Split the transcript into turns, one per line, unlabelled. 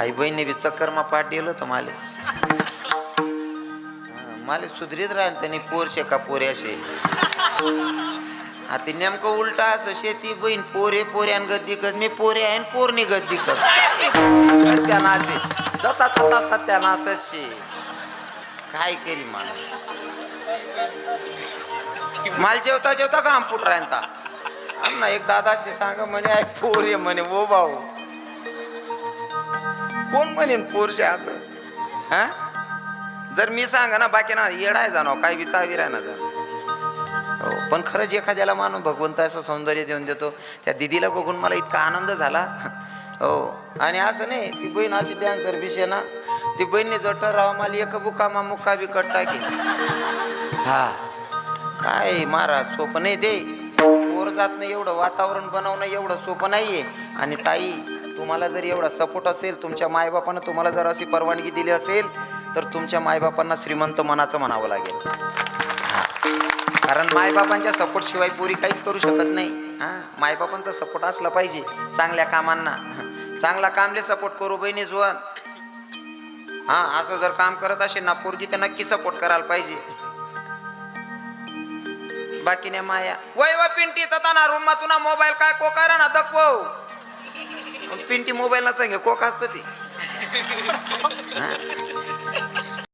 आई बहिणी बी चक्कर मा पाठ दिलं होतं माले. माले सुधरीत राहील त्यांनी पोरशे का पोऱ्याशे. आता नेमकं उलटा असं शेती बहीण पोरे पोऱ्यान गद्दिकच मी पोरे आहे न पोरणी गद्दिकच सत्यानाशे जता तता सत्यानाशे. काय करी माणूस? माल जेवता जेवता काम आमपूट राहता ना एक दादाशी सांग म्हणे पोरे पोर आहे म्हणे ओ भाऊ. कोण म्हणेन पोरशे असं? हा? जर मी सांगा ना बाकी ना येडाय जाणं काय बी चावी ना जाणं. हो पण खरंच एखाद्याला मानून भगवंत असं सौंदर्य देऊन देतो त्या दिदीला बघून मला इतका आनंद झाला. हो आणि असं नाही ती बहीण अशी डॅन्सर बिशे ना ती बहिणी जो राहा मला एक बुकामा मुक्का बिकट टाकी. हा काय महाराज सोपं नाही ते. पोर जात नाही एवढं वातावरण बनवणं एवढं सोपं नाहीये. आणि ताई तुम्हाला जर एवढा सपोर्ट असेल तुमच्या मायबापानं तुम्हाला जर अशी परवानगी दिली असेल तर तुमच्या मायबापांना श्रीमंत मनाचं म्हणावं लागेल. कारण मायबापांच्या सपोर्टशिवाय पुरी काहीच करू शकत नाही. हा. मायबापांचा सपोर्ट असला पाहिजे चांगल्या कामांना. चांगला कामले सपोर्ट करू बहिणी जुवान. हां असं जर काम करत असेल ना पोरगी तर नक्की सपोर्ट करायला पाहिजे. बाकी नाही माया. वय व पिंटी तथा ना रूम तुना मोबाईल काय कोकारा ना दखवो पिंटी मोबाईल ना सांगे कोक असतं ती.